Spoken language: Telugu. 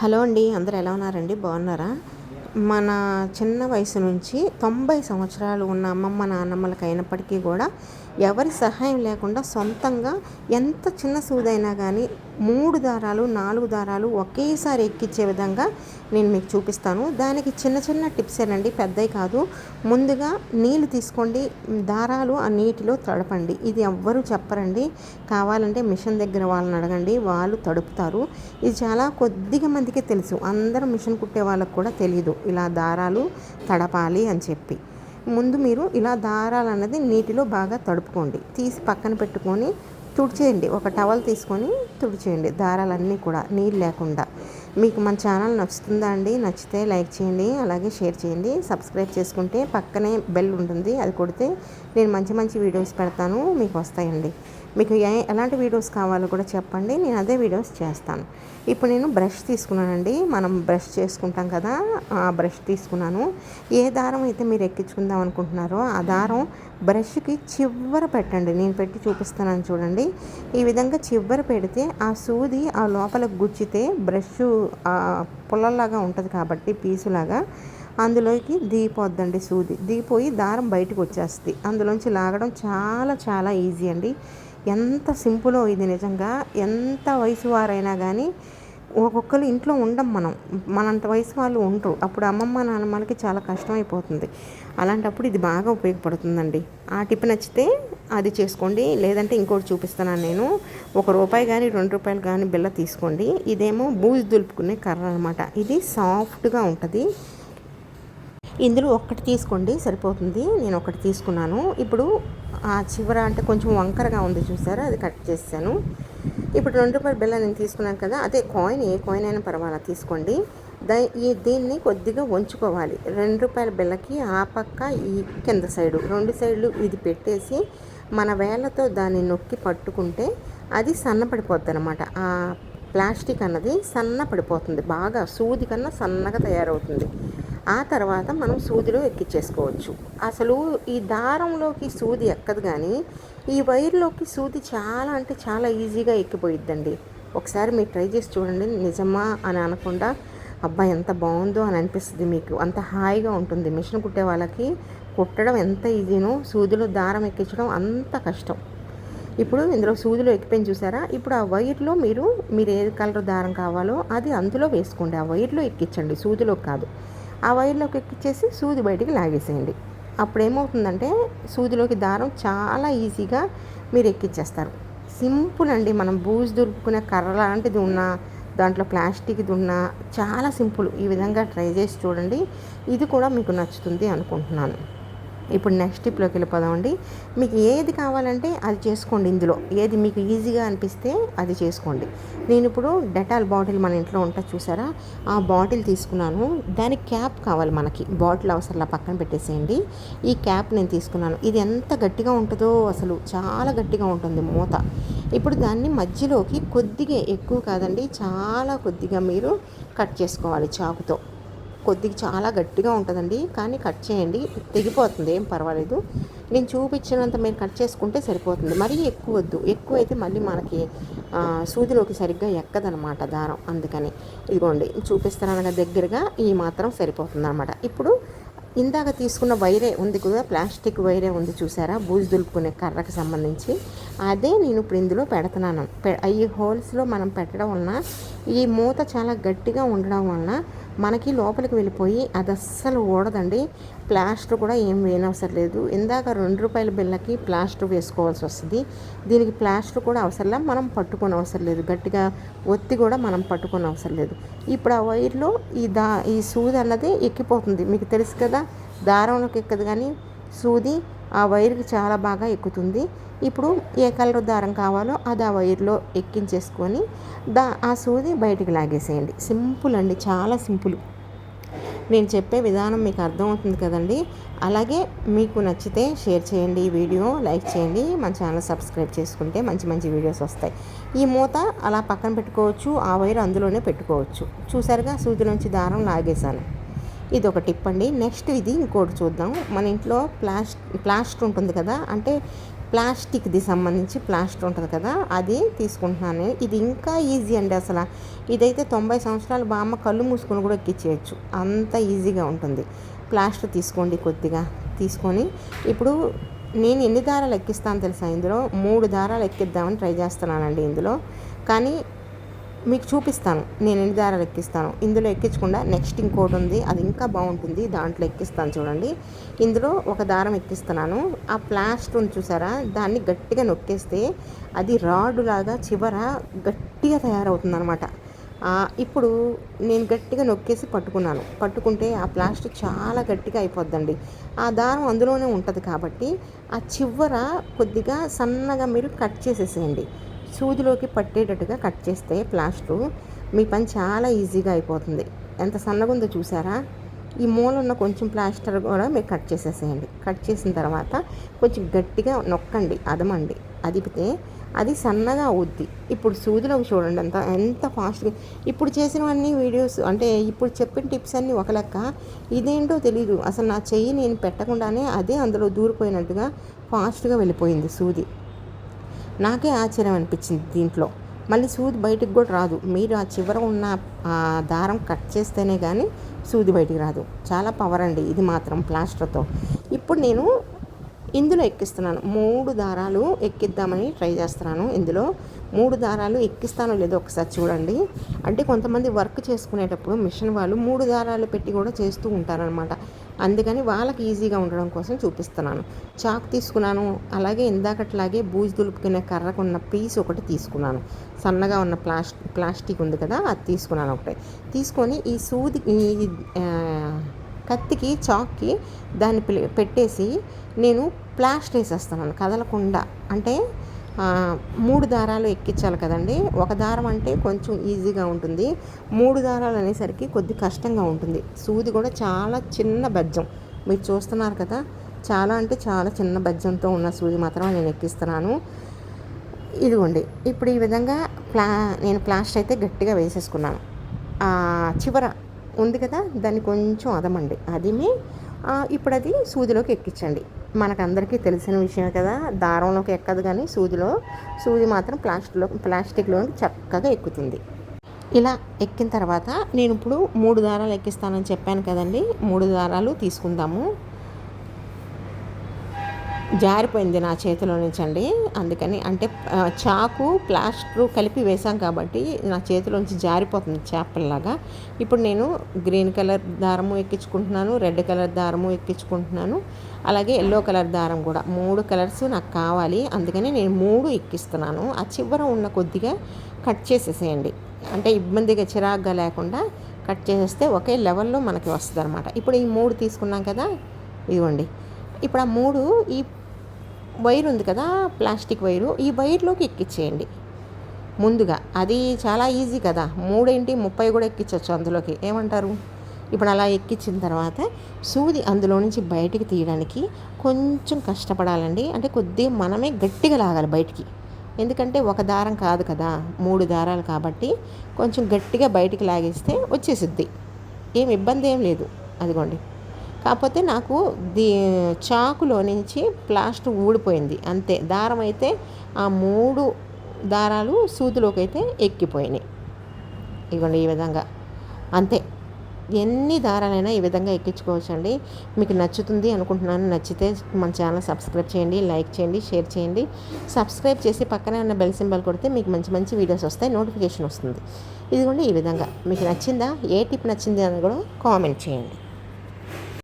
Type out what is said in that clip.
హలో అండి అందరు ఎలా ఉన్నారండి? బాగున్నారా? మన చిన్న వయసు నుంచి తొంభై సంవత్సరాలు ఉన్న అమ్మమ్మ నాన్నమ్మలకి అయినప్పటికీ కూడా ఎవరి సహాయం లేకుండా సొంతంగా ఎంత చిన్న సూదైనా కానీ మూడు దారాలు నాలుగు దారాలు ఒకేసారి ఎక్కించే విధంగా నేను మీకు చూపిస్తాను. దానికి చిన్న చిన్న టిప్స్ ఏనండి పెద్దవి కాదు. ముందుగా నీళ్ళు తీసుకోండి దారాలు ఆ నీటిలో తడపండి. ఇది ఎవ్వరూ చెప్పరండి. కావాలంటే మిషన్ దగ్గర వాళ్ళని అడగండి వాళ్ళు తడుపుతారు. ఇది చాలా కొద్దిగా మందికి తెలుసు. అందరూ మిషన్ కుట్టే వాళ్ళకు కూడా తెలియదు ఇలా దారాలు తడపాలి అని చెప్పి. ముందు మీరు ఇలా దారాలు అన్నది నీటిలో బాగా తడుపుకోండి. తీసి పక్కన పెట్టుకొని తుడిచేయండి. ఒక టవల్ తీసుకొని తుడిచేయండి. దారాలన్నీ కూడా నీళ్ళు లేకుండా. మీకు మన ఛానల్ నచ్చుతుందా అండి? నచ్చితే లైక్ చేయండి అలాగే షేర్ చేయండి. సబ్స్క్రైబ్ చేసుకుంటే పక్కనే బెల్ ఉంటుంది అది కొడితే నేను మంచి మంచి వీడియోస్ పెడతాను మీకు వస్తాయండి. మీకు ఎలాంటి వీడియోస్ కావాలో కూడా చెప్పండి నేను అదే వీడియోస్ చేస్తాను. ఇప్పుడు నేను బ్రష్ తీసుకున్నానండి మనం బ్రష్ చేసుకుంటాం కదా ఆ బ్రష్ తీసుకున్నాను. ఏ దారం అయితే మీరు ఎక్కించుకుందాం అనుకుంటున్నారో ఆ దారం బ్రష్కి చివర పెట్టండి. నేను పెట్టి చూపిస్తానని చూడండి. ఈ విధంగా చివర పెడితే ఆ సూది ఆ లోపల గుచ్చితే బ్రష్ పుల్లలాగా ఉంటుంది కాబట్టి పీసులాగా అందులోకి దిగిపోద్దండి సూది. దిగిపోయి దారం బయటకు వచ్చేస్తుంది. అందులోంచి లాగడం చాలా చాలా ఈజీ అండి. ఎంత సింపులో ఇది నిజంగా. ఎంత వయసు వారైనా కానీ ఒక్కొక్కరు ఇంట్లో ఉండం మనం. మనంత వయసు వాళ్ళు ఉండరు అప్పుడు అమ్మమ్మ నాన్నమ్మలకి చాలా కష్టమైపోతుంది. అలాంటప్పుడు ఇది బాగా ఉపయోగపడుతుందండి. ఆ టిప్ నచ్చితే అది చేసుకోండి. లేదంటే ఇంకోటి చూపిస్తున్నాను నేను. ఒక రూపాయి కానీ రెండు రూపాయలు కానీ బిల్ల తీసుకోండి. ఇదేమో బూజు దులుపుకునే కర్ర అనమాట ఇది సాఫ్ట్గా ఉంటుంది. ఇందులో ఒక్కటి తీసుకోండి. సరిపోతుంది. నేను ఒకటి తీసుకున్నాను. ఇప్పుడు ఆ చివర అంటే కొంచెం వంకరగా ఉంది చూసారా? అది కట్ చేశాను. ఇప్పుడు రెండు రూపాయల బిల్ల నేను తీసుకున్నాను కదా అదే కాయిన్ ఏ కాయిన్ అయినా పర్వాలా? తీసుకోండి. దా ఈ దీన్ని కొద్దిగా ఉంచుకోవాలి. రెండు రూపాయల బిల్లకి ఆ పక్క ఈ కింద సైడు రెండు సైడ్లు ఇది పెట్టేసి మన వేళ్ళతో దాన్ని నొక్కి పట్టుకుంటే అది సన్నపడిపోద్ది అనమాట ఆ ప్లాస్టిక్ అన్నది సన్న పడిపోతుంది బాగా సూది కన్నా సన్నగా తయారవుతుంది. ఆ తర్వాత మనం సూదిలో ఎక్కించేసుకోవచ్చు అసలు ఈ దారంలోకి సూది ఎక్కదు కానీ ఈ వైర్లోకి సూది చాలా అంటే చాలా ఈజీగా ఎక్కిపోయిద్దండి. ఒకసారి మీరు ట్రై చేసి చూడండి నిజమా అని అనకుండా అబ్బా ఎంత బాగుందో అని అనిపిస్తుంది మీకు. అంత హాయిగా ఉంటుంది. మిషన్ కుట్టే వాళ్ళకి కుట్టడం ఎంత ఈజీనో సూదిలో దారం ఎక్కించడం అంత కష్టం. ఇప్పుడు ఇందులో సూదిలో ఎక్కిపోయిన చూసారా? ఇప్పుడు ఆ వైర్లో మీరు మీరు ఏ కలర్ దారం కావాలో అది అందులో వేసుకోండి. ఆ వైర్లో ఎక్కించండి. సూదిలో కాదు. ఆ వైర్లోకి ఎక్కిచ్చేసి సూది బయటికి లాగేసేయండి. అప్పుడు ఏమవుతుందంటే సూదిలోకి దారం చాలా ఈజీగా మీరు ఎక్కిచ్చేస్తారు. సింపుల్ అండి. మనం బూజు దొరుకునే కర్ర లాంటిది ఉన్నా దాంట్లో ప్లాస్టిక్ది ఉన్నా చాలా సింపుల్. ఈ విధంగా ట్రై చేసి చూడండి. ఇది కూడా మీకు నచ్చుతుంది అనుకుంటున్నాను. ఇప్పుడు నెక్స్ట్ టిప్లోకి వెళ్ళిపోదామండి మీకు ఏది కావాలంటే అది చేసుకోండి ఇందులో. ఏది మీకు ఈజీగా అనిపిస్తే అది చేసుకోండి. నేను ఇప్పుడు డెటాల్ బాటిల్ మన ఇంట్లో ఉంటుంది చూసారా? ఆ బాటిల్ తీసుకున్నాను. దానికి క్యాప్ కావాలి మనకి. బాటిల్ అవసరంలా పక్కన పెట్టేసేయండి. ఈ క్యాప్ నేను తీసుకున్నాను. ఇది ఎంత గట్టిగా ఉంటుందో అసలు చాలా గట్టిగా ఉంటుంది మూత. ఇప్పుడు దాన్ని మధ్యలోకి కొద్దిగా ఎక్కువ కాదండి చాలా కొద్దిగా మీరు కట్ చేసుకోవాలి చాకుతో. కొద్దిగా చాలా గట్టిగా ఉంటుందండి. కానీ కట్ చేయండి. తెగిపోతుంది. ఏం పర్వాలేదు. నేను చూపించినంత మీరు కట్ చేసుకుంటే సరిపోతుంది. మరీ ఎక్కువ వద్దు. ఎక్కువ అయితే మళ్ళీ మనకి సూదిలోకి సరిగ్గా ఎక్కదనమాట దారం. అందుకని ఇదిగోండి. చూపిస్తానగా దగ్గరగా. ఈ మాత్రం సరిపోతుంది అనమాట ఇప్పుడు ఇందాక తీసుకున్న వైరే ఉంది కదా ప్లాస్టిక్ వైరే ఉంది చూసారా? బూజు దులుపుకునే కర్రకు సంబంధించి. అదే నేను ఇప్పుడు ఇందులో పెడుతున్నాను. ఈ హోల్స్లో మనం పెట్టడం వలన ఈ మూత చాలా గట్టిగా ఉండడం వలన మనకి లోపలికి వెళ్ళిపోయి అది అస్సలు ఓడదండి ప్లాస్టర్ కూడా ఏం వేయనవసరం లేదు. ఇందాక రెండు రూపాయల బిల్లకి ప్లాస్టర్ వేసుకోవాల్సి వస్తుంది. దీనికి ప్లాస్టర్ కూడా అవసరంలా మనం పట్టుకొని అవసరం లేదు. గట్టిగా ఒత్తి కూడా మనం పట్టుకొని అవసరం లేదు. ఇప్పుడు ఆ వైర్లో ఈ దా ఈ సూది అన్నది ఎక్కిపోతుంది. మీకు తెలుసు కదా దారంలోకి ఎక్కదు కానీ సూది ఆ వైర్కి చాలా బాగా ఎక్కుతుంది. ఇప్పుడు ఏ కలర్ దారం కావాలో అది ఆ వైర్లో ఎక్కించేసుకొని దా ఆ సూది బయటికి లాగేసేయండి. సింపుల్ అండి చాలా సింపుల్. నేను చెప్పే విధానం మీకు అర్థమవుతుంది కదండి. అలాగే మీకు నచ్చితే షేర్ చేయండి ఈ వీడియో లైక్ చేయండి. మన ఛానల్ సబ్స్క్రైబ్ చేసుకుంటే మంచి మంచి వీడియోస్ వస్తాయి. ఈ మూత అలా పక్కన పెట్టుకోవచ్చు ఆ వైర్ అందులోనే పెట్టుకోవచ్చు. చూసారుగా సూది నుంచి దారం లాగేశాను. ఇది ఒక టిప్ అండి. నెక్స్ట్ ఇది ఇంకోటి చూద్దాం. మన ఇంట్లో ప్లాస్ట్ ప్లాస్టర్ ఉంటుంది కదా అంటే ప్లాస్టిక్ది సంబంధించి ప్లాస్టర్ ఉంటుంది కదా అది తీసుకుంటున్నాను. ఇది ఇంకా ఈజీ అండి అసలు. ఇదైతే తొంభై సంవత్సరాలు బామ్మ కళ్ళు మూసుకొని కూడా ఎక్కించేయచ్చు అంత ఈజీగా ఉంటుంది. ప్లాస్టర్ తీసుకోండి కొద్దిగా తీసుకొని. ఇప్పుడు నేను ఎన్ని దారాలు ఎక్కిస్తాను తెలుసా ఇందులో? మూడు దారాలు ఎక్కిద్దామని ట్రై చేస్తున్నానండి ఇందులో. కానీ మీకు చూపిస్తాను. నేను ఎన్ని దారాలు ఎక్కిస్తాను? ఇందులో ఎక్కించకుండా నెక్స్ట్ ఇంకోటి ఉంది. అది ఇంకా బాగుంటుంది. దాంట్లో ఎక్కిస్తాను చూడండి. ఇందులో ఒక దారం ఎక్కిస్తున్నాను. ఆ ప్లాస్టర్ చూసారా? దాన్ని గట్టిగా నొక్కేస్తే అది రాడు లాగా చివర గట్టిగా తయారవుతుంది అనమాట ఇప్పుడు నేను గట్టిగా నొక్కేసి పట్టుకున్నాను. పట్టుకుంటే ఆ ప్లాస్టిక్ చాలా గట్టిగా అయిపోద్దండి. ఆ దారం అందులోనే ఉంటుంది కాబట్టి ఆ చివర కొద్దిగా సన్నగా మీరు కట్ చేసేసేయండి. సూదిలోకి పట్టేటట్టుగా కట్ చేస్తే ప్లాస్టర్ మీ పని చాలా ఈజీగా అయిపోతుంది. ఎంత సన్నగా ఉందో చూసారా? ఈ మూల ఉన్న కొంచెం ప్లాస్టర్ కూడా మీరు కట్ చేసేసేయండి. కట్ చేసిన తర్వాత కొంచెం గట్టిగా నొక్కండి అదమండి. అదిపితే అది సన్నగా అవుద్ది. ఇప్పుడు సూదిలోకి చూడండి అంత ఎంత ఫాస్ట్గా ఇప్పుడు చేసినవన్నీ వీడియోస్ అంటే ఇప్పుడు చెప్పిన టిప్స్ అన్నీ ఒక లెక్క. ఇదేంటో తెలియదు అసలు నా చెయ్యి నేను పెట్టకుండానే అదే అందులో దూరిపోయినట్టుగా ఫాస్ట్గా వెళ్ళిపోయింది సూది. నాకే ఆశ్చర్యం అనిపించింది దీంట్లో. మళ్ళీ సూది బయటికి కూడా రాదు. మీరు ఆ చివర ఉన్న ఆ దారం కట్ చేస్తేనే కానీ సూది బయటికి రాదు. చాలా పవర్ అండి ఇది మాత్రం ప్లాస్టర్తో ఇప్పుడు నేను ఇందులో ఎక్కిస్తున్నాను. మూడు దారాలు ఎక్కిద్దామని ట్రై చేస్తున్నాను ఇందులో. మూడు దారాలు ఎక్కిస్తానో లేదో ఒకసారి చూడండి. అంటే కొంతమంది వర్క్ చేసుకునేటప్పుడు మిషన్ వాళ్ళు మూడు దారాలు పెట్టి కూడా చేస్తూ ఉంటారనమాట అందుకని వాళ్ళకి ఈజీగా ఉండడం కోసం చూపిస్తున్నాను. చాక్ తీసుకున్నాను అలాగే ఇందాకట్లాగే బూజు దులుపుకునే కర్రకున్న పీస్ ఒకటి తీసుకున్నాను. సన్నగా ఉన్న ప్లాస్టిక్ ప్లాస్టిక్ ఉంది కదా అది తీసుకున్నాను ఒకటి. తీసుకొని ఈ సూది ఈ కత్తికి చాక్కి దాన్ని పెట్టేసి నేను ప్లాస్టర్ వేసేస్తున్నాను కదలకుండా. అంటే మూడు దారాలు ఎక్కించాలి కదండి. ఒక దారం అంటే కొంచెం ఈజీగా ఉంటుంది. మూడు దారాలు అనేసరికి కొద్ది కష్టంగా ఉంటుంది. సూది కూడా చాలా చిన్న బెజ్జం. మీరు చూస్తున్నారు కదా చాలా అంటే చాలా చిన్న బెజ్జంతో ఉన్న సూది మాత్రమే నేను ఎక్కిస్తున్నాను. ఇదిగోండి ఇప్పుడు ఈ విధంగా ప్లా నేను ప్లాస్టర్ అయితే గట్టిగా వేసేసుకున్నాను. చివర ఉంది కదా దాన్ని కొంచెం అదమండి. అదిమి ఇప్పుడు అది సూదిలోకి ఎక్కించండి. మనకందరికీ తెలిసిన విషయమే కదా దారంలోకి ఎక్కదు కానీ సూదిలో సూది మాత్రం ప్లాస్టిక్లో ప్లాస్టిక్లో చక్కగా ఎక్కుతుంది. ఇలా ఎక్కిన తర్వాత నేను ఇప్పుడు మూడు దారాలు ఎక్కిస్తానని చెప్పాను కదండి మూడు దారాలు తీసుకుందాము. జారిపోయింది నా చేతిలో నుంచి అండి అందుకని అంటే చాకు ప్లాస్టర్ కలిపి వేసాం కాబట్టి నా చేతిలోంచి జారిపోతుంది చేపల్లాగా. ఇప్పుడు నేను గ్రీన్ కలర్ దారము ఎక్కించుకుంటున్నాను రెడ్ కలర్ దారము ఎక్కించుకుంటున్నాను అలాగే ఎల్లో కలర్ దారం కూడా. మూడు కలర్స్ నాకు కావాలి. అందుకని నేను మూడు ఎక్కిస్తున్నాను. ఆ చివర ఉన్న కొద్దిగా కట్ చేసేసేయండి. అంటే ఇబ్బందిగా చిరాగ్గా లేకుండా కట్ చేసేస్తే ఒకే లెవెల్లో మనకి వస్తుంది అనమాట ఇప్పుడు ఈ మూడు తీసుకున్నాం కదా ఇదిగోండి. ఇప్పుడు ఆ మూడు ఈ వైర్ ఉంది కదా ప్లాస్టిక్ వైరు ఈ వైర్లోకి ఎక్కించేయండి ముందుగా అది చాలా ఈజీ కదా మూడేంటి ముప్పై కూడా ఎక్కించవచ్చు అందులోకి. ఏమంటారు? ఇప్పుడు అలా ఎక్కించిన తర్వాత సూది అందులో నుంచి బయటికి తీయడానికి కొంచెం కష్టపడాలండి. అంటే కొద్దిగా మనమే గట్టిగా లాగాలి బయటికి. ఎందుకంటే ఒక దారం కాదు కదా మూడు దారాలు కాబట్టి కొంచెం గట్టిగా బయటికి లాగేస్తే వచ్చేసిద్ది. ఏం ఇబ్బంది ఏం లేదు. అదిగోండి. కాకపోతే నాకు దీ చాకులో నుంచి ప్లాస్టర్ ఊడిపోయింది అంతే. దారం అయితే ఆ మూడు దారాలు సూదిలోకి అయితే ఎక్కిపోయినాయి. ఇవ్వండి ఈ విధంగా. అంతే. ఎన్ని దారాలైనా ఈ విధంగా ఎక్కించుకోవచ్చండి. మీకు నచ్చుతుంది అనుకుంటున్నాను నచ్చితే మన ఛానల్ సబ్స్క్రైబ్ చేయండి లైక్ చేయండి షేర్ చేయండి. సబ్స్క్రైబ్ చేసి పక్కనే ఉన్న బెల్ సింబల్ కొడితే మీకు మంచి మంచి వీడియోస్ వస్తాయి నోటిఫికేషన్ వస్తుంది. ఇదిగోండి ఈ విధంగా. మీకు నచ్చిందా? ఏ టిప్ నచ్చింది అని కూడా కామెంట్ చేయండి.